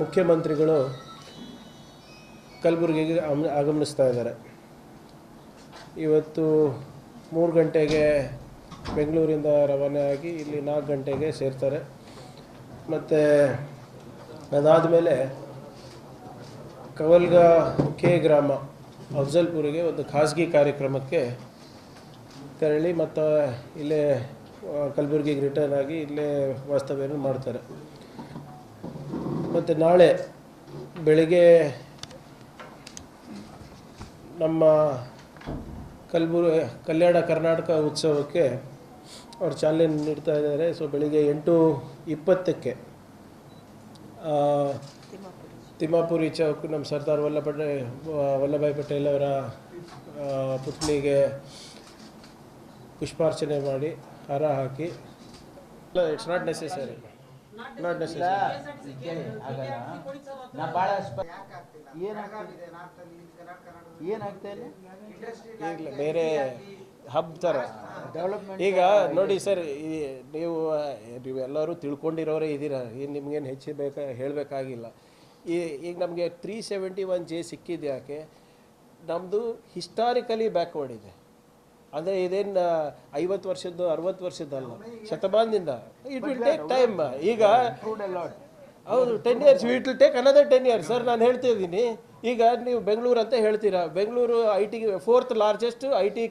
ಮುಖ್ಯಮಂತ್ರಿಗಳು ಕಲಬುರಗಿಗೆ ಆಗಮನಿಸ್ತಾ ಇದ್ದಾರೆ. ಇವತ್ತು ಮೂರು ಗಂಟೆಗೆ ಬೆಂಗಳೂರಿಂದ ರವಾನೆ ಆಗಿ ಇಲ್ಲಿ ನಾಲ್ಕು ಗಂಟೆಗೆ ಸೇರ್ತಾರೆ. ಮತ್ತು ಅದಾದಮೇಲೆ ಕವಲ್ಗ ಕೆ ಗ್ರಾಮ, ಅಫ್ಜಲ್ಪುರಿಗೆ ಒಂದು ಖಾಸಗಿ ಕಾರ್ಯಕ್ರಮಕ್ಕೆ ತೆರಳಿ ಮತ್ತು ಇಲ್ಲೇ ಕಲಬುರಗಿಗೆ ರಿಟರ್ನ್ ಆಗಿ ಇಲ್ಲೇ ವಾಸ್ತವ್ಯವನ್ನು ಮಾಡ್ತಾರೆ. ಮತ್ತು ನಾಳೆ ಬೆಳಿಗ್ಗೆ ನಮ್ಮ ಕಲ್ಬುರ್ ಕಲ್ಯಾಣ ಕರ್ನಾಟಕ ಉತ್ಸವಕ್ಕೆ ಅವ್ರು ಚಾಲನೆ ನೀಡ್ತಾ ಇದ್ದಾರೆ. ಸೊ ಬೆಳಿಗ್ಗೆ ಎಂಟು ಇಪ್ಪತ್ತಕ್ಕೆ ತಿಮ್ಮಾಪುರಿ ಚೌಕ್ ನಮ್ಮ ಸರ್ದಾರ್ ವಲ್ಲಭೆ ವಲ್ಲಭಾಯ್ ಪಟೇಲ್ ಅವರ ಪುತ್ನಿಗೆ ಪುಷ್ಪಾರ್ಚನೆ ಮಾಡಿ, ಹಾರ ಹಾಕಿ. ಇಟ್ಸ್ ನಾಟ್ ನೆಸೆಸರಿ ನಾಟ್ ನಾ ಭಾಳ ಏನಾಗ್ತಾ ಇಲ್ಲ ಈಗಲೇ ಬೇರೆ ಹಬ್ ಥರ ಡೆವಲಪ್ಮೆಂಟ್ ಈಗ ನೋಡಿ ಸರ್ ಈ ನೀವು ನೀವೆಲ್ಲರೂ ತಿಳ್ಕೊಂಡಿರೋರೇ ಇದ್ದೀರಾ ಏನು ನಿಮ್ಗೇನು ಹೆಚ್ಚು ಬೇಕಾ ಹೇಳಬೇಕಾಗಿಲ್ಲ ಈ ಈಗ ನಮಗೆ ತ್ರೀ ಸೆವೆಂಟಿ ಒನ್ ಜೆ ಸಿಕ್ಕಿದ್ಯಾಕೆ ನಮ್ಮದು ಹಿಸ್ಟಾರಿಕಲಿ ಬ್ಯಾಕ್ವರ್ಡ್ ಇದೆ ಅಂದರೆ ಇದೇನು ಐವತ್ತು ವರ್ಷದ್ದು ಅರವತ್ತು ವರ್ಷದ್ದಲ್ಲ ಶತಮಾನದಿಂದ. ಇಟ್ ವಿಲ್ ಟೇಕ್ ಟೈಮ್ ಈಗ ಹೌದು ten years it will take another ten years sir ನಾನು ಹೇಳ್ತಾ ಇದ್ದೀನಿ. ಈಗ ನೀವು ಬೆಂಗಳೂರು ಅಂತ ಹೇಳ್ತೀರಾ. Bengaluru I T fourth largest I T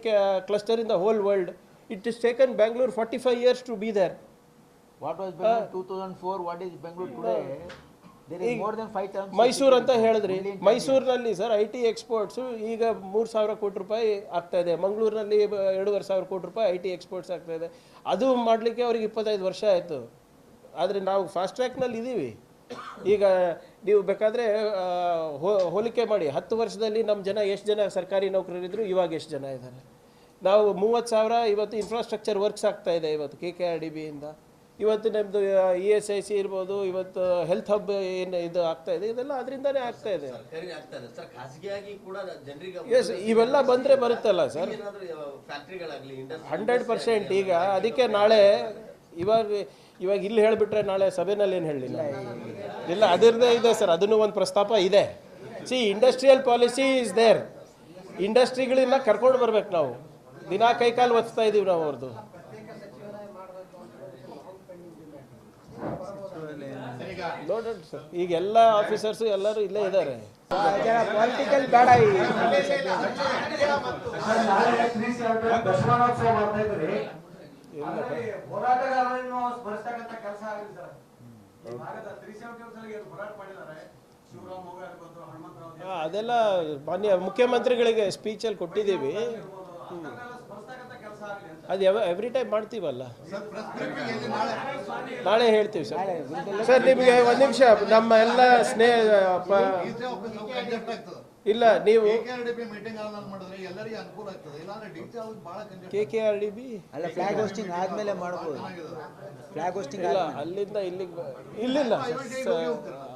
cluster in the whole world it is taken Bengaluru forty five years to be there what was two thousand four what is Bengaluru today Mysuru ಅಂತ ಹೇಳಿದ್ರಿ. ಮೈಸೂರಿನಲ್ಲಿ sir I T exports ಈಗ ಮೂರು ಸಾವಿರ ಕೋಟಿ ರೂಪಾಯಿ ಆಗ್ತಾ ಇದೆ. ಮಂಗಳೂರಿನಲ್ಲಿ ಎರಡೂವರೆ ಸಾವಿರ ಕೋಟಿ ರೂಪಾಯಿ ಐ ಟಿ ಎಕ್ಸ್ಪೋರ್ಟ್ಸ್ ಆಗ್ತಾ ಇದೆ. ಅದು ಮಾಡಲಿಕ್ಕೆ ಅವ್ರಿಗೆ ಇಪ್ಪತ್ತೈದು ವರ್ಷ ಆಯಿತು. ಆದರೆ ನಾವು ಫಾಸ್ಟ್ ಟ್ರ್ಯಾಕ್ನಲ್ಲಿ ಇದ್ದೀವಿ ಈಗ ನೀವು ಬೇಕಾದರೆ ಹೋಲಿಕೆ ಮಾಡಿ. ಹತ್ತು ವರ್ಷದಲ್ಲಿ ನಮ್ಮ ಜನ ಎಷ್ಟು ಜನ ಸರ್ಕಾರಿ ನೌಕರರಿದ್ರು ಇವಾಗ ಎಷ್ಟು ಜನ ಇದ್ದಾರೆ? ನಾವು ಮೂವತ್ತು ಸಾವಿರ ಇವತ್ತು ಇನ್ಫ್ರಾಸ್ಟ್ರಕ್ಚರ್ ವರ್ಕ್ಸ್ ಆಗ್ತಾ ಇದೆ ಇವತ್ತು ಕೆ ಕೆ ಆರ್ ಡಿ ಬಿಯಿಂದ ಇವತ್ತು ನಿಮ್ಮದು ಇ ಎಸ್ ಐ ಸಿ ಇರ್ಬೋದು ಇವತ್ತು ಹೆಲ್ತ್ ಹಬ್ ಏನು ಇದು ಆಗ್ತಾ ಇದೆ ಇದೆಲ್ಲ ಅದರಿಂದನೇ ಆಗ್ತಾ ಇದೆ. ಎಸ್ ಇವೆಲ್ಲ ಬಂದರೆ ಬರುತ್ತಲ್ಲ ಸರ್? ಹಂಡ್ರೆಡ್ ಪರ್ಸೆಂಟ್ ಈಗ ಅದಕ್ಕೆ ನಾಳೆ ಇವಾಗ ಇವಾಗ ಇಲ್ಲಿ ಹೇಳಿಬಿಟ್ರೆ ನಾಳೆ ಸಭೆನಲ್ಲಿ ಏನು ಹೇಳಲಿಲ್ಲ ಇಲ್ಲ ಅದರದೇ ಇದೆ ಸರ್ ಅದನ್ನು ಒಂದು ಪ್ರಸ್ತಾಪ ಇದೆ. See industrial policy is there ಇಂಡಸ್ಟ್ರಿಗಳನ್ನ ಕರ್ಕೊಂಡು ಬರ್ಬೇಕು ನಾವು. ದಿನ ಕೈಕಾಲು ಒತ್ತಾ ಇದೀವಿ ನಾವು ಅವ್ರದ್ದು ನೋಡೋಣ ಸರ್. ಈಗ ಎಲ್ಲ ಆಫೀಸರ್ಸು ಎಲ್ಲರೂ ಇಲ್ಲೇ ಇದ್ದಾರೆ. ಪೊಲಿಟಿಕಲ್ ಬೇಡ ಅದೆಲ್ಲ ಮಾನ್ಯ ಮುಖ್ಯಮಂತ್ರಿಗಳಿಗೆ ಸ್ಪೀಚಲ್ಲಿ ಕೊಟ್ಟಿದ್ದೀವಿ ಸ್ಮರಿಸ್ತಕ್ಕಂಥ ಕೆಲಸ ಆಗಲಿ ಅಂತ ಅದು ಯಾವ ಎವ್ರಿ ಟೈಮ್ ಮಾಡ್ತೀವಲ್ಲ? ನಾಳೆ. ಹೇಳ್ತೀವಿ ಸರ್. ಸರ್ ನಿಮಗೆ ಒಂದು ನಿಮಿಷ ನಮ್ಮ ಎಲ್ಲ ಸ್ನೇಹ ಇಲ್ಲ ನೀವು ಮೀಟಿಂಗ್ ಮಾಡಿದ್ರೆ ಎಲ್ಲರಿಗೂ ಅನುಕೂಲ ಆಗ್ತದೆ. ಇಲ್ಲಾಂದ್ರೆ ಡಿ ಸಿ ಬಹಳ congest K K R D B ಅಲ್ಲ ಫ್ಲಾಗ್ ಹೋಸ್ಟಿಂಗ್ ಆದ್ಮೇಲೆ ಮಾಡ್ಬೋದು. ಫ್ಲಾಗ್ ಹೋಸ್ಟಿಂಗ್ ಇಲ್ಲ ಅಲ್ಲಿಂದ ಇಲ್ಲಿಗೆ ಇಲ್ಲಿಲ್ಲ.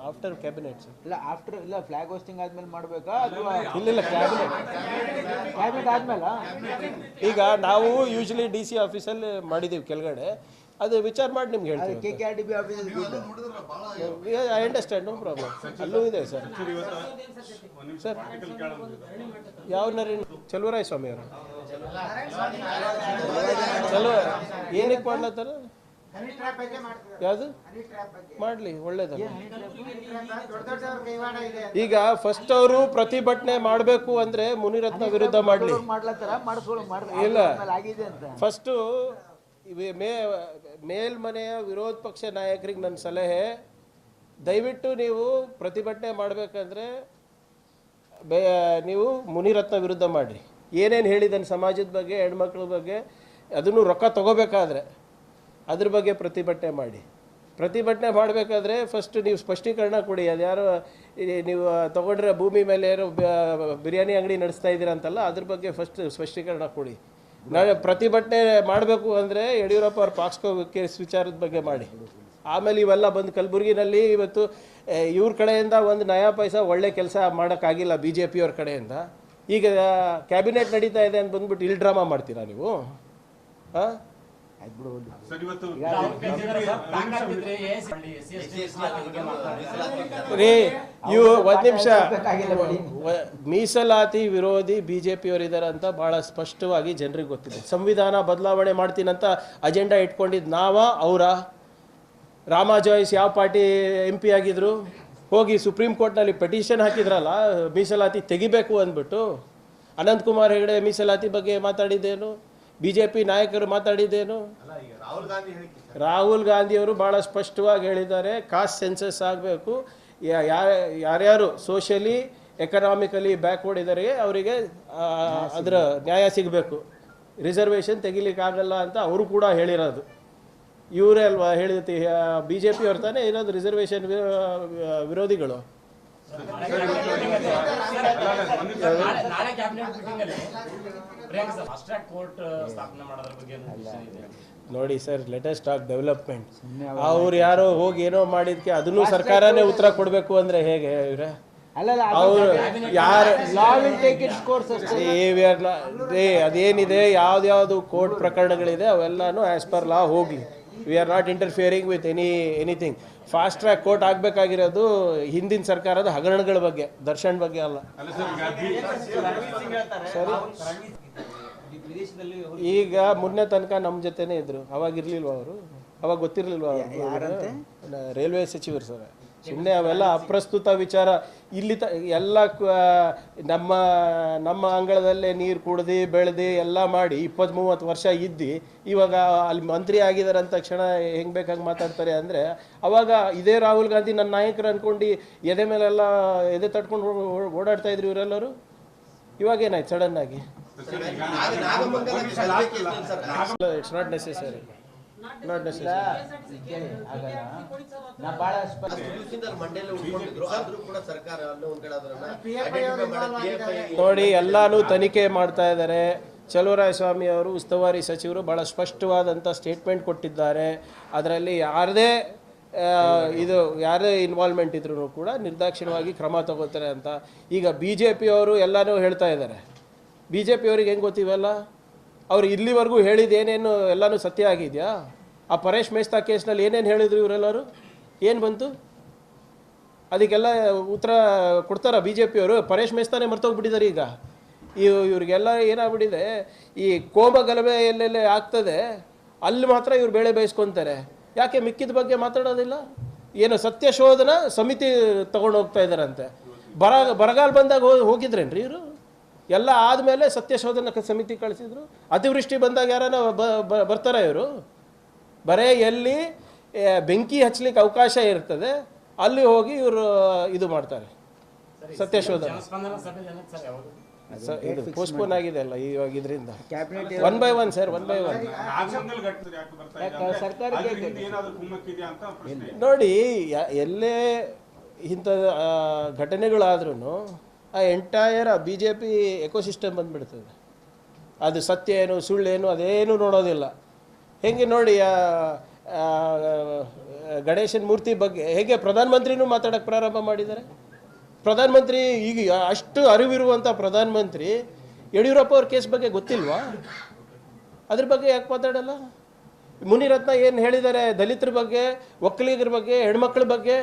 ಆಫ್ಟರ್ ಕ್ಯಾಬಿನೆಟ್ ಸರ್ ಇಲ್ಲ ಆಫ್ಟರ್ ಇಲ್ಲ ಫ್ಲಾಗ್ ಹೋಸ್ಟಿಂಗ್ ಆದ್ಮೇಲೆ ಮಾಡಬೇಕಾ? ಅಥವಾ ಇಲ್ಲ ಕ್ಯಾಬಿನೆಟ್ ಕ್ಯಾಬಿನೆಟ್ ಆದ್ಮೇಲೆ? ಈಗ ನಾವು ಯೂಶಲಿ ಡಿ ಸಿ ಆಫೀಸಲ್ಲಿ ಮಾಡಿದ್ದೀವಿ ಕೆಳಗಡೆ. ಅದು ವಿಚಾರ ಮಾಡಿ ನಿಮ್ಗೆ ಹೇಳ್ತೀನಿ ಹೇಳ್ತೀವಿ K R D B office good I understand no problem ಅಲ್ಲೂ ಇದೆ ಸರ್. ಸರ್ ಯಾವ ನರೇನ್ ಚಲುವರಾಯ ಸ್ವಾಮಿ ಅವರು? ಚಲೋ ಏನಕ್ಕೆ ಮಾಡ್ಲತ್ತಾರ ಯಾವುದು? ಹನಿ ಟ್ರ್ಯಾಪ್ ಬಗ್ಗೆ. ಮಾಡಲಿ ಒಳ್ಳೇದಲ್ಲ. ದೊಡ್ಡ ದೊಡ್ಡವ್ರ ಕೈವಾಡ ಇದೆ ಈಗ ಫಸ್ಟ್ ಅವರು ಪ್ರತಿಭಟನೆ ಮಾಡಬೇಕು ಅಂದ್ರೆ ಮುನಿರತ್ನ ವಿರುದ್ಧ ಮಾಡಲಿ. ಇಲ್ಲ. ಆದ್ಮೇಲೆ ಆಗಿದೆ ಅಂತ. ಫಸ್ಟು ಮೇ, ಮೇಲ್ಮನೆಯ ವಿರೋಧ ಪಕ್ಷ ನಾಯಕರಿಗೆ ನನ್ನ ಸಲಹೆ, ದಯವಿಟ್ಟು ನೀವು ಪ್ರತಿಭಟನೆ ಮಾಡಬೇಕಂದ್ರೆ, ಬೇ, ನೀವು ಮುನಿರತ್ನ ವಿರುದ್ಧ ಮಾಡಿರಿ. ಏನೇನು ಹೇಳಿದ್ದಾನೆ ಸಮಾಜದ ಬಗ್ಗೆ, ಹೆಣ್ಮಕ್ಳ ಬಗ್ಗೆ, ಅದನ್ನು ರೊಕ್ಕ ತಗೋಬೇಕಾದ್ರೆ ಅದ್ರ ಬಗ್ಗೆ ಪ್ರತಿಭಟನೆ ಮಾಡಿ. ಪ್ರತಿಭಟನೆ ಮಾಡಬೇಕಾದ್ರೆ ಫಸ್ಟ್ ನೀವು ಸ್ಪಷ್ಟೀಕರಣ ಕೊಡಿ. ಅದು ಯಾರು ನೀವು ತಗೊಂಡ್ರೆ ಭೂಮಿ ಮೇಲೆ ಯಾರು ಬಿರಿಯಾನಿ ಅಂಗಡಿ ನಡೆಸ್ತಾ ಇದ್ದೀರಾ ಅಂತಲ್ಲ, ಅದ್ರ ಬಗ್ಗೆ ಫಸ್ಟ್ ಸ್ಪಷ್ಟೀಕರಣ ಕೊಡಿ. ನಾಳೆ ಪ್ರತಿಭಟನೆ ಮಾಡಬೇಕು ಅಂದರೆ ಯಡಿಯೂರಪ್ಪ ಅವ್ರ ಪಾಕ್ಸ್ಕೋ ಕೇಸ್ ವಿಚಾರದ ಬಗ್ಗೆ ಮಾಡಿ. ಆಮೇಲೆ ಇವೆಲ್ಲ ಬಂದು ಕಲಬುರಗಿನಲ್ಲಿ ಇವತ್ತು ಇವ್ರ ಕಡೆಯಿಂದ ಒಂದು ನಯಾ ಪೈಸಾ ಒಳ್ಳೆ ಕೆಲಸ ಮಾಡೋಕ್ಕಾಗಿಲ್ಲ ಬಿ ಜೆ ಪಿಯವ್ರ ಕಡೆಯಿಂದ. ಈಗ ಕ್ಯಾಬಿನೆಟ್ ನಡೀತಾ ಇದೆ ಅಂತ ಬಂದ್ಬಿಟ್ಟು ಇಲ್ಲಿ ಡ್ರಾಮಾ ಮಾಡ್ತೀರಾ ನೀವು? ಹಾಂ ರೀ ಇವು ಒಂದ್ ನಿಮಿಷ. ಮೀಸಲಾತಿ ವಿರೋಧಿ ವಿರೋಧಿ ಬಿಜೆಪಿಯವರಿದ್ದಾರೆ ಅಂತ ಬಹಳ ಸ್ಪಷ್ಟವಾಗಿ ಜನರಿಗೆ ಗೊತ್ತಿದೆ. ಸಂವಿಧಾನ ಬದಲಾವಣೆ ಮಾಡ್ತೀನಂತ ಅಜೆಂಡಾ ಇಟ್ಕೊಂಡಿದ್ ನಾವ ಅವರ. ರಾಮ ಜಾಯ್ಸ್ ಯಾವ ಪಾರ್ಟಿ ಎಂ ಪಿ ಆಗಿದ್ರು? ಹೋಗಿ ಸುಪ್ರೀಂ ಕೋರ್ಟ್ನಲ್ಲಿ ಪೆಟಿಷನ್ ಹಾಕಿದ್ರಲ್ಲ ಮೀಸಲಾತಿ ತೆಗಿಬೇಕು ಅಂದ್ಬಿಟ್ಟು. ಅನಂತಕುಮಾರ್ ಹೆಗಡೆ ಮೀಸಲಾತಿ ಬಗ್ಗೆ ಮಾತಾಡಿದ್ದೇನು? ಬಿ ಜೆ ಪಿ ನಾಯಕರು ಮಾತಾಡಿದ್ದೇನು ರಾಹುಲ್ ಗಾಂಧಿ ಅವರು ಗಾಂಧಿಯವರು ಭಾಳ ಸ್ಪಷ್ಟವಾಗಿ ಹೇಳಿದ್ದಾರೆ ಕಾಸ್ಟ್ ಸೆನ್ಸಸ್ ಆಗಬೇಕು. ಯಾರ್ಯಾರು ಸೋಷಲಿ ಎಕನಾಮಿಕಲಿ ಬ್ಯಾಕ್ವರ್ಡ್ ಇದ್ದಾರೆ ಅವರಿಗೆ ಅದರ ನ್ಯಾಯ ಸಿಗಬೇಕು. ರಿಸರ್ವೇಷನ್ ತೆಗಿಲಿಕ್ಕಾಗಲ್ಲ ಅಂತ ಅವರು ಕೂಡ ಹೇಳಿರೋದು. ಇವರೇ ಅಲ್ವಾ ಹೇಳಿದ ಬಿ ಜೆ ಪಿ ಅವ್ರ ತಾನೇ ಇರೋದು ರಿಸರ್ವೇಷನ್ ವಿರೋಧಿಗಳು? ನಾಳೆ ಕ್ಯಾಬಿನೆಟ್ ಮೀಟಿಂಗ್ ಅಲ್ಲಿ Priyanka sir fast track court ಸ್ಥಾಪನೆ ಮಾಡೋದ್ರ ಬಗ್ಗೆ ಏನು decision ಇದೆ? ನೋಡಿ ಸರ್ ಲೇಟೆಸ್ಟ್ ಆಫ್ ಡೆವಲಪ್ಮೆಂಟ್ ಅವ್ರು ಯಾರೋ ಹೋಗಿ ಏನೋ ಮಾಡಿದ್ಕೆ ಅದನ್ನು ಸರ್ಕಾರನೇ ಉತ್ತರ ಕೊಡಬೇಕು ಅಂದ್ರೆ ಹೇಗೆ ಇವ್ರೆ? ಅಲ್ಲಲ್ಲ ಅವರು ಯಾರು ಅದೇನಿದೆ? ಯಾವ್ದಾವ್ದು ಕೋರ್ಟ್ ಪ್ರಕರಣಗಳಿದೆ? ಅವೆಲ್ಲಾನು ಆಸ್ ಪರ್ ಲಾ ಹೋಗ್ಲಿ. We are not interfering with any anything fast track court ಆಗಬೇಕಾಗಿರೋದು ಹಿಂದಿನ ಸರ್ಕಾರದ ಹಗರಣಗಳ ಬಗ್ಗೆ ದರ್ಶನ್ ಬಗ್ಗೆ ಅಲ್ಲ. ಸರಿ ಈಗ ಮೊನ್ನೆ ತನಕ ನಮ್ಮ ಜೊತೆನೇ ಇದ್ರು. ಅವಾಗ ಇರ್ಲಿಲ್ವಾ ಅವರು? ಅವಾಗ ಗೊತ್ತಿರ್ಲಿಲ್ವಾ ಅವರು? ರೈಲ್ವೆ ಸಚಿವರು ಸರ್. ಸುಮ್ಮನೆ ಅವೆಲ್ಲ ಅಪ್ರಸ್ತುತ ವಿಚಾರ. ಇಲ್ಲಿ ತ ಎಲ್ಲ ನಮ್ಮ ನಮ್ಮ ಅಂಗಳದಲ್ಲೇ ನೀರು ಕುಡ್ದು ಬೆಳೆದು ಎಲ್ಲ ಮಾಡಿ ಇಪ್ಪತ್ತು ಮೂವತ್ತು ವರ್ಷ ಇದ್ದು ಇವಾಗ ಅಲ್ಲಿ ಮಂತ್ರಿ ಆಗಿದ್ದಾರೆ ಅಂತ ಕ್ಷಣ ಹೆಂಗೆ ಬೇಕಾಗಿ ಮಾತಾಡ್ತಾರೆ ಅಂದರೆ ಅವಾಗ ಇದೇ ರಾಹುಲ್ ಗಾಂಧಿ ನನ್ನ ನಾಯಕರು ಅಂದ್ಕೊಂಡು ಎದೆ ಮೇಲೆಲ್ಲ ಎದೆ ತಟ್ಕೊಂಡು ಓಡಾಡ್ತಾ ಇದ್ರು ಇವರೆಲ್ಲರೂ? ಇವಾಗ ಏನಾಯ್ತು ಸಡನ್ ಆಗಿ? ನಾಗ- ನಾಗಮಂಗಲ ಕಲಬೆರಕೆ sir. It's not necessary not necessary ನೋಡಿ, ಎಲ್ಲಾನು ತನಿಖೆ ಮಾಡ್ತಾ ಇದ್ದಾರೆ. ಸ್ವಾಮಿ ಅವರು, ಉಸ್ತುವಾರಿ ಸಚಿವರು ಬಹಳ ಸ್ಪಷ್ಟವಾದಂಥ ಸ್ಟೇಟ್ಮೆಂಟ್ ಕೊಟ್ಟಿದ್ದಾರೆ. ಅದರಲ್ಲಿ ಯಾರದೇ ಇದು ಯಾರೇ ಇನ್ವಾಲ್ವ್ಮೆಂಟ್ ಇದ್ರೂ ಕೂಡ ನಿರ್ದಾಕ್ಷಿಣ್ಯವಾಗಿ ಕ್ರಮ ತಗೋತಾರೆ ಅಂತ. ಈಗ ಬಿ ಜೆ ಪಿಯವರು ಎಲ್ಲನೂ ಹೇಳ್ತಾ ಇದ್ದಾರೆ. ಬಿ ಜೆ ಪಿಯವ್ರಿಗೆ ಹೆಂಗೆ ಗೊತ್ತಿವಲ್ಲ ಅವ್ರು ಇಲ್ಲಿವರೆಗೂ ಹೇಳಿದ ಏನೇನು ಎಲ್ಲನೂ ಸತ್ಯ ಆಗಿದೆಯಾ? ಆ ಪರೇಶ್ ಮೇಸ್ತಾ ಕೇಸ್ನಲ್ಲಿ ಏನೇನು ಹೇಳಿದ್ರು ಇವರೆಲ್ಲರೂ? ಏನು ಬಂತು? ಅದಕ್ಕೆಲ್ಲ ಉತ್ತರ ಕೊಡ್ತಾರ ಬಿ ಜೆ ಪಿಯವರು ಪರೇಶ್ ಮೇಸ್ತಾನೆ ಮರ್ತೋಗ್ಬಿಟ್ಟಿದ್ದಾರೆ ಈಗ. ಇವ್ ಇವ್ರಿಗೆಲ್ಲ ಏನಾಗ್ಬಿಟ್ಟಿದೆ, ಈ ಕೋಮ ಗಲಭೆ ಎಲ್ಲೆಲ್ಲಿ ಆಗ್ತದೆ, ಅಲ್ಲಿ ಮಾತ್ರ ಇವ್ರು ಬೇಳೆ ಬೇಯಿಸ್ಕೊತಾರೆ. ಯಾಕೆ ಮಿಕ್ಕಿದ ಬಗ್ಗೆ ಮಾತಾಡೋದಿಲ್ಲ? ಏನು ಸತ್ಯ ಶೋಧನಾ ಸಮಿತಿ ತಗೊಂಡು ಹೋಗ್ತಾ ಇದ್ದಾರಂತೆ ಬರ ಬರಗಾಲ ಬಂದಾಗ ಹೋಗಿ ಹೋಗಿದ್ರೇನ್ರಿ ಇವರು? ಎಲ್ಲ ಆದಮೇಲೆ ಸತ್ಯ ಶೋಧನ ಸಮಿತಿ ಕಳಿಸಿದ್ರು. ಅತಿವೃಷ್ಟಿ ಬಂದಾಗ ಯಾರನ್ನ ಬ- ಬ- ಬರ್ತಾರ ಇವರು. ಬರೇ ಎಲ್ಲಿ ಬೆಂಕಿ ಹಚ್ಚಲಿಕ್ಕೆ ಅವಕಾಶ ಇರ್ತದೆ. ಅಲ್ಲಿ ಹೋಗಿ ಇವರು ಇದು ಮಾಡ್ತಾರೆ. ಸತ್ಯಶೋಧನ. ಇದು ಪೋಸ್ಟ್ಪೋನ್ ಆಗಿದೆ ಅಲ್ಲ ಇವಾಗ ಇದರಿಂದ. Cabinet one by one sir one by one ನೋಡಿ ಎಲ್ಲೇ ಇಂಥ ಘಟನೆಗಳಾದ್ರೂ ಆ entire B J P ecosystem ಬಂದುಬಿಡ್ತದೆ. ಅದು ಸತ್ಯ ಏನು ಸುಳ್ಳೇನು ಅದೇನು ನೋಡೋದಿಲ್ಲ. ಹೆಂಗೆ ನೋಡಿ ಗಣೇಶನ ಮೂರ್ತಿ ಬಗ್ಗೆ, ಹೇಗೆ ಪ್ರಧಾನಮಂತ್ರಿನೂ ಮಾತಾಡೋಕ್ಕೆ ಪ್ರಾರಂಭ ಮಾಡಿದ್ದಾರೆ? ಪ್ರಧಾನಮಂತ್ರಿ ಈಗ ಅಷ್ಟು ಅರಿವಿರುವಂಥ ಪ್ರಧಾನಮಂತ್ರಿ, ಯಡಿಯೂರಪ್ಪ ಅವ್ರ ಕೇಸ್ ಬಗ್ಗೆ ಗೊತ್ತಿಲ್ವಾ? ಅದ್ರ ಬಗ್ಗೆ ಯಾಕೆ ಮಾತಾಡಲ್ಲ? ಮುನಿರತ್ನ ಏನು ಹೇಳಿದ್ದಾರೆ, ದಲಿತರ ಬಗ್ಗೆ, ಒಕ್ಕಲಿಗರ ಬಗ್ಗೆ, ಹೆಣ್ಮಕ್ಳ ಬಗ್ಗೆ?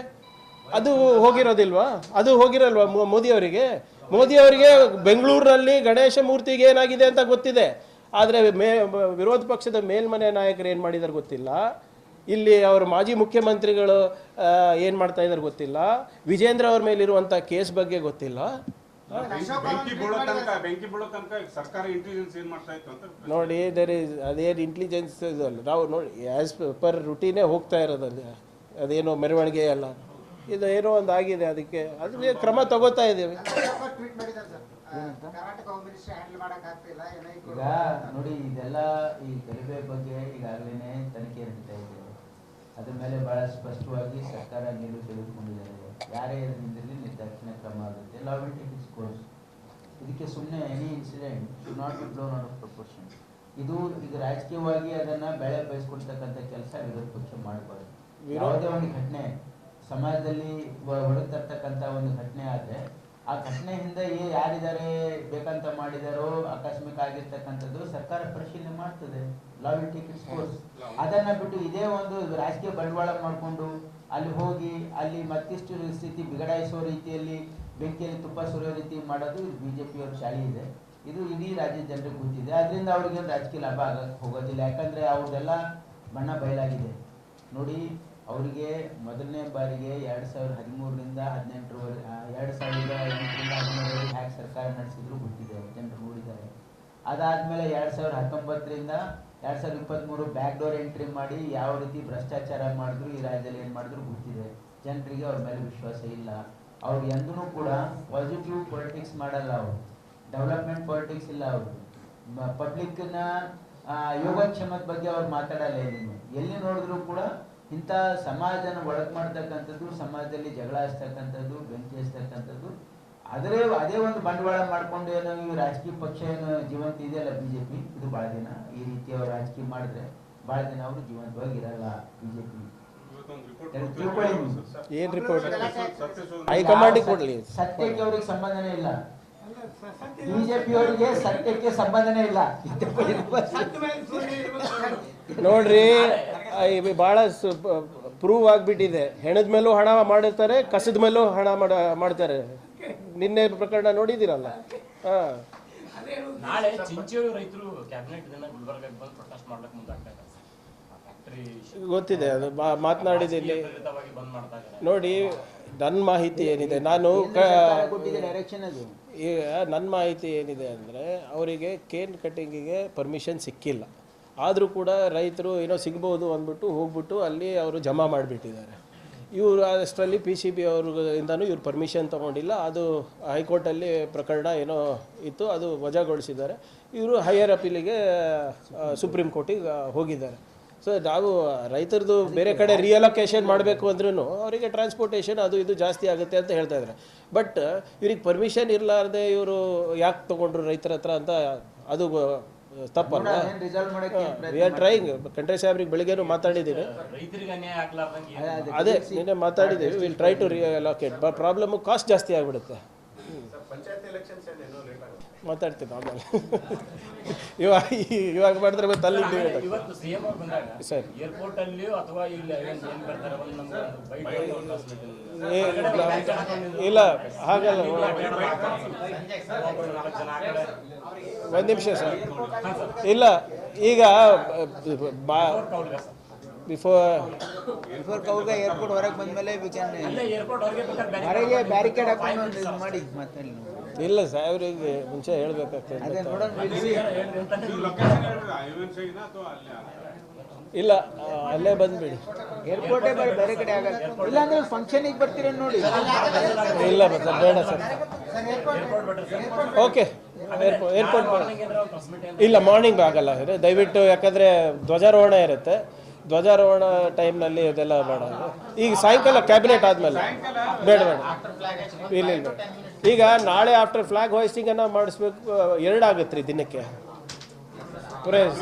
ಅದು ಹೋಗಿರೋದಿಲ್ವಾ? ಅದು ಹೋಗಿರಲ್ವಾ ಮೋದಿ ಅವರಿಗೆ? ಮೋದಿ ಅವರಿಗೆ ಬೆಂಗಳೂರಿನಲ್ಲಿ ಗಣೇಶ ಮೂರ್ತಿಗೆ ಏನಾಗಿದೆ ಅಂತ ಗೊತ್ತಿದೆ. ಆದರೆ ಮೇ ವಿರೋಧ ಪಕ್ಷದ ಮೇಲ್ಮನೆ ನಾಯಕರು ಏನು ಮಾಡಿದ್ದಾರೆ ಗೊತ್ತಿಲ್ಲ. ಇಲ್ಲಿ ಅವ್ರ ಮಾಜಿ ಮುಖ್ಯಮಂತ್ರಿಗಳು ಏನು ಮಾಡ್ತಾ ಇದ್ದಾರೆ ಗೊತ್ತಿಲ್ಲ. ವಿಜೇಂದ್ರ ಅವ್ರ ಮೇಲಿರುವಂಥ ಕೇಸ್ ಬಗ್ಗೆ ಗೊತ್ತಿಲ್ಲ. ನೋಡಿ ದೇರ್ ಇಸ್ ಅದೇನು ಇಂಟೆಲಿಜೆನ್ಸ್ ನಾವು ನೋಡಿ ಆ್ಯಸ್ ಪರ್ ರುಟೀನೇ ಹೋಗ್ತಾ ಇರೋದಲ್ಲ ಅದೇನೋ ಮೆರವಣಿಗೆ ಎಲ್ಲ ಇದು ಏನೋ ಒಂದು ಆಗಿದೆ ಅದಕ್ಕೆ. ಅದಕ್ಕೆ ಕ್ರಮ ತಗೋತಾ ಇದ್ದೀವಿ. ಈಗ ನೋಡಿ ಇದೆಲ್ಲ ಈ ಗಲಭೆ ಬಗ್ಗೆ ಈಗಾಗಲೇ ತನಿಖೆ ನಡೀತಾ ಇದೆ. ಅದ್ರ ಮೇಲೆ ಬಹಳ ಸ್ಪಷ್ಟವಾಗಿ ಸರ್ಕಾರ ನೀರು ತೆಗೆದುಕೊಂಡಿದ್ದಾರೆ. ಯಾರೇ ಇದರಿಂದಲೇ ನಿರ್ದಾಕ್ಷಿಣ್ಯ ಕ್ರಮ ಆಗುತ್ತೆ. Law will take its course ಇದಕ್ಕೆ ಸುಮ್ಮನೆ any incident should not be blown out of proportion ಇದು ಈಗ ರಾಜಕೀಯವಾಗಿ ಅದನ್ನ ಬೆಳೆ ಬಯಸ್ಕೊಳ್ತಕ್ಕಂಥ ಕೆಲಸ ವಿರೋಧ ಪಕ್ಷ ಮಾಡಬಾರ್ದು. ಯಾವುದೇ ಒಂದು ಘಟನೆ ಸಮಾಜದಲ್ಲಿ ಒ- ಒಂದು ಘಟನೆ ಆದ್ರೆ, ಆ ಘಟನೆ ಹಿಂದೆ ಯಾರಿದ್ದಾರೆ, ಬೇಕಂತ ಮಾಡಿದಾರೋ ಆಕಸ್ಮಿಕ ಆಗಿರ್ತಕ್ಕಂಥದ್ದು ಸರ್ಕಾರ ಪರಿಶೀಲನೆ ಮಾಡ್ತದೆ. ಲಾ ಟಿಕೆಟ್ ಕೋರ್ಸ್ ಅದನ್ನ ಬಿಟ್ಟು ಇದೇ ಒಂದು ರಾಜಕೀಯ ಬಂಡವಾಳ ಮಾಡಿಕೊಂಡು ಅಲ್ಲಿ ಹೋಗಿ, ಅಲ್ಲಿ ಮತ್ತಿಷ್ಟು ಸ್ಥಿತಿ ಬಿಗಡಾಯಿಸೋ ರೀತಿಯಲ್ಲಿ, ಬೆಂಕಿಯಲ್ಲಿ ತುಪ್ಪ ಸುರಿಯೋ ರೀತಿ ಮಾಡೋದು ಇದು ಬಿಜೆಪಿಯವ್ರ ಶಾಲೆ ಇದೆ. ಇದು ಇಡೀ ರಾಜ್ಯದ ಜನರಿಗೆ ಗೊತ್ತಿದೆ. ಅದರಿಂದ ಅವ್ರಿಗೆ ರಾಜಕೀಯ ಲಾಭ ಆಗಕ್ಕೆ ಹೋಗೋದಿಲ್ಲ. ಯಾಕಂದ್ರೆ ಅವ್ರದೆಲ್ಲ ಬಣ್ಣ ಬಯಲಾಗಿದೆ. ನೋಡಿ ಅವರಿಗೆ ಮೊದಲನೇ ಬಾರಿಗೆ ಎರಡು ಸಾವಿರದ ಹದಿಮೂರರಿಂದ ಹದಿನೆಂಟರವರೆಗೆ ಎರಡು ಸಾವಿರದ ಎಂಟರಿಂದ ಹದಿಮೂರವರೆಗೆ ಹ್ಯಾಕ್ ಸರ್ಕಾರ ನಡೆಸಿದ್ರು ಗೊತ್ತಿದೆ, ಜನರು ನೋಡಿದ್ದಾರೆ. ಅದಾದಮೇಲೆ ಎರಡು ಸಾವಿರದ ಹತ್ತೊಂಬತ್ತರಿಂದ ಎರಡು ಸಾವಿರದ ಇಪ್ಪತ್ತ್ಮೂರು ಬ್ಯಾಕ್ ಡೋರ್ ಎಂಟ್ರಿ ಮಾಡಿ ಯಾವ ರೀತಿ ಭ್ರಷ್ಟಾಚಾರ ಮಾಡಿದ್ರು, ಈ ರಾಜ್ಯದಲ್ಲಿ ಏನು ಮಾಡಿದ್ರು ಗೊತ್ತಿದೆ. ಜನರಿಗೆ ಅವ್ರ ಮೇಲೆ ವಿಶ್ವಾಸ ಇಲ್ಲ. ಅವ್ರು ಎಂದೂ ಕೂಡ ಪಾಸಿಟಿವ್ ಪೊಲಿಟಿಕ್ಸ್ ಮಾಡಲ್ಲ ಅವರು. ಡೆವಲಪ್ಮೆಂಟ್ ಪಾಲಿಟಿಕ್ಸ್ ಇಲ್ಲ ಅವರು. ಪಬ್ಲಿಕ್ನ ಯೋಗಕ್ಷೇಮದ ಬಗ್ಗೆ ಅವ್ರು ಮಾತಾಡಲ್ಲ ಎಲ್ಲಿ ಎಲ್ಲಿ ನೋಡಿದ್ರು ಕೂಡ ಇಂಥ ಸಮಾಜನ ಒಳಗೆ ಮಾಡ್ತಕ್ಕಂಥದ್ದು ಸಮಾಜದಲ್ಲಿ ಜಗಳ ಹಚ್ತಕ್ಕಂಥದ್ದು ಬೆಂಕಿ ಹಚ್ತಕ್ಕಂಥದ್ದು ಅದರೇ ಅದೇ ಒಂದು ಬಂಡವಾಳ ಮಾಡ್ಕೊಂಡು ಏನೋ ಈ ರಾಜಕೀಯ ಪಕ್ಷ ಏನು ಜೀವಂತ ಇದೆಯಲ್ಲ ಬಿಜೆಪಿ ಇದು ಬಹಳ ದಿನ ಈ ರೀತಿ ಅವ್ರು ರಾಜಕೀಯ ಮಾಡಿದ್ರೆ ಬಹಳ ದಿನ ಅವರು ಜೀವಂತವಾಗಿ ಇರಲ್ಲ ಬಿಜೆಪಿ. ಜೆ ಪಿ ಸತ್ಯಕ್ಕೆ ಅವ್ರಿಗೆ ಸಂಬಂಧನೇ ಇಲ್ಲ. ಬಿಜೆಪಿ ಅವರಿಗೆ ಸತ್ಯಕ್ಕೆ ಸಂಬಂಧನೇ ಇಲ್ಲ. ನೋಡ್ರಿ ಬಹಳ ಪ್ರೂವ್ ಆಗಿಬಿಟ್ಟಿದೆ. ಹೆಣದ ಮೇಲೂ ಹಣ ಮಾಡಿರ್ತಾರೆ ಕಸದ ಮೇಲೂ ಹಣ ಮಾಡ ಮಾಡ್ತಾರೆ. ನಿನ್ನೆ ಪ್ರಕರಣ ನೋಡಿದಿರಲ್ಲ ಹಾ. ಗೊತ್ತಿದೆ ಅದು ಮಾತನಾಡಿದ ಮಾತನಾಡಿದಲ್ಲಿ ನೋಡಿ ನನ್ನ ಮಾಹಿತಿ ಏನಿದೆ? ನಾನು ಈಗ ನನ್ನ ಮಾಹಿತಿ ಏನಿದೆ ಅಂದರೆ ಅವರಿಗೆ ಕೇನ್ ಕಟ್ಟಿಂಗಿಗೆ ಪರ್ಮಿಷನ್ ಸಿಕ್ಕಿಲ್ಲ. ಆದರೂ ಕೂಡ ರೈತರು ಏನೋ ಸಿಗ್ಬೋದು ಅಂದ್ಬಿಟ್ಟು ಹೋಗ್ಬಿಟ್ಟು ಅಲ್ಲಿ ಅವರು ಜಮಾ ಮಾಡಿಬಿಟ್ಟಿದ್ದಾರೆ. ಇವರು ಅಷ್ಟರಲ್ಲಿ ಪಿ ಸಿ ಬಿ ಅವ್ರಿಂದನೂ ಇವ್ರು ಪರ್ಮಿಷನ್ ತೊಗೊಂಡಿಲ್ಲ. ಅದು ಹೈಕೋರ್ಟಲ್ಲಿ ಪ್ರಕರಣ ಏನೋ ಇತ್ತು, ಅದು ವಜಾಗೊಳಿಸಿದ್ದಾರೆ. ಇವರು ಹೈಯರ್ ಅಪೀಲಿಗೆ ಸುಪ್ರೀಂ ಕೋರ್ಟಿಗೆ ಹೋಗಿದ್ದಾರೆ. ಸೊ ನಾವು ರೈತರದು ಬೇರೆ ಕಡೆ ರಿಯಲೊಕೇಶನ್ ಮಾಡಬೇಕು ಅಂದ್ರೂ ಅವರಿಗೆ ಟ್ರಾನ್ಸ್ಪೋರ್ಟೇಷನ್ ಅದು ಇದು ಜಾಸ್ತಿ ಆಗುತ್ತೆ ಅಂತ ಹೇಳ್ತಾ ಇದ್ದಾರೆ. ಬಟ್ ಇವ್ರಿಗೆ ಪರ್ಮಿಷನ್ ಇರಲಾರ್ದೆ ಇವರು ಯಾಕೆ ತೊಗೊಂಡ್ರು ರೈತರ ಹತ್ರ ಅಂತ ಅದು ತಪ್ಪಲ್ಲ ವಿ ಆರ್ ಟ್ರೈಂಗ್ ಖಂಡ್ರೆ ಸಾಹೇಬ್ರಿಗೆ ಬೆಳಿಗ್ಗೆನೂ ಮಾತಾಡಿದ್ದೀನಿ ರೈತರಿಗೆ ಅನ್ಯಾಯ ಆಗ್ಲಾರ್ದಂಗೆ ಅದೇ ನಿನ್ನೆ ಮಾತಾಡಿದ್ದೀವಿ. Will try to reallocate problem cost ಜಾಸ್ತಿ ಆಗಿಬಿಡುತ್ತೆ ಪಂಚಾಯತ್ ಎಲೆಕ್ಷನ್ಸ್ ಏನೋ ಲೇಟ್ ಆಗುತ್ತೆ ಮಾತಾಡ್ತೀನಿ ಆಮೇಲೆ. ಇವಾಗ ಇವಾಗ ಮಾಡಿದ್ರೆ ಮತ್ತೆ ಅಲ್ಲಿ ಸರ್. ಏರ್ಪೋರ್ಟ್ ಅಲ್ಲಿ ಅಥವಾ ಇಲ್ಲಿ ಹಾಗಲ್ಲ. ಒಂದು ನಿಮಿಷ ಸರ್. ಇಲ್ಲ ಈಗ. ಬಿಫೋರ್ ಬಿಫೋರ್ ಕೌಗ ಏರ್ಪೋರ್ಟ್ ಹೊರಗೆ ಬಂದ್ಮೇಲೆ ಹೊರಗೆ ಬ್ಯಾರಿಕೇಡ್ ಹಾಕೊಂಡು ಒಂದು ಇದು ಮಾಡಿ ನೀವು. ಇಲ್ಲ ಸಾಹೇಬ್ರಿಗೆ ಮುಂಚೆ ಹೇಳ್ಬೇಕಾಗ್ತದೆ. ಅದೇ ನೋಡೋಣ ಇಲ್ಲ ಅಲ್ಲೇ ಬಂದ್ಬಿಡಿ. ಏರ್ಪೋರ್ಟೇ ಬೇರೆ ಬೇರೆ ಕಡೆ ಆಗಲ್ಲ. ಇಲ್ಲಾಂದ್ರೆ ಫಂಕ್ಷನಿಗೆ ಬರ್ತೀರ ನೋಡಿ. ಇಲ್ಲ ಸರ್ ಬೇಡ ಸರ್ ಏರ್ಪೋರ್ಟ್ ಓಕೆ ಏರ್ಪೋರ್ಟ್ ಇಲ್ಲ ಮಾರ್ನಿಂಗ್ ಆಗಲ್ಲ. ದಯವಿಟ್ಟು ಯಾಕಂದರೆ ಧ್ವಜಾರೋಹಣ ಇರುತ್ತೆ. ಧ್ವಜಾರೋಹಣ ಟೈಮ್ನಲ್ಲಿ ಅದೆಲ್ಲ ಬೇಡ. ಈಗ ಸಾಯಂಕಾಲ ಕ್ಯಾಬಿನೆಟ್ ಆದಮೇಲೆ. ಬೇಡ ಬೇಡ. ಇಲ್ಲ ಇಲ್ಲ. ಈಗ ನಾಳೆ ಆಫ್ಟರ್ ಫ್ಲಾಗ್ ಹೋಯಿಸ್ಟಿಂಗನ್ನು ಮಾಡಿಸ್ಬೇಕು ಎರಡಾಗುತ್ತೆ ರೀ ದಿನಕ್ಕೆ. ಪುರೇಶ್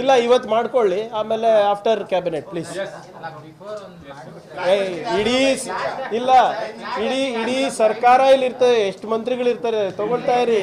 ಇಲ್ಲ, ಇವತ್ತು ಮಾಡ್ಕೊಳ್ಳಿ. ಆಮೇಲೆ ಆಫ್ಟರ್ ಕ್ಯಾಬಿನೆಟ್ ಪ್ಲೀಸ್ ಇಡೀ ಇಲ್ಲ, ಇಡೀ ಇಡೀ ಸರ್ಕಾರ ಇಲ್ಲಿ ಇರ್ತದೆ ಎಷ್ಟು ಮಂತ್ರಿಗಳು ಇರ್ತಾರೆ ತಗೊಳ್ತಾ ಇರಿ.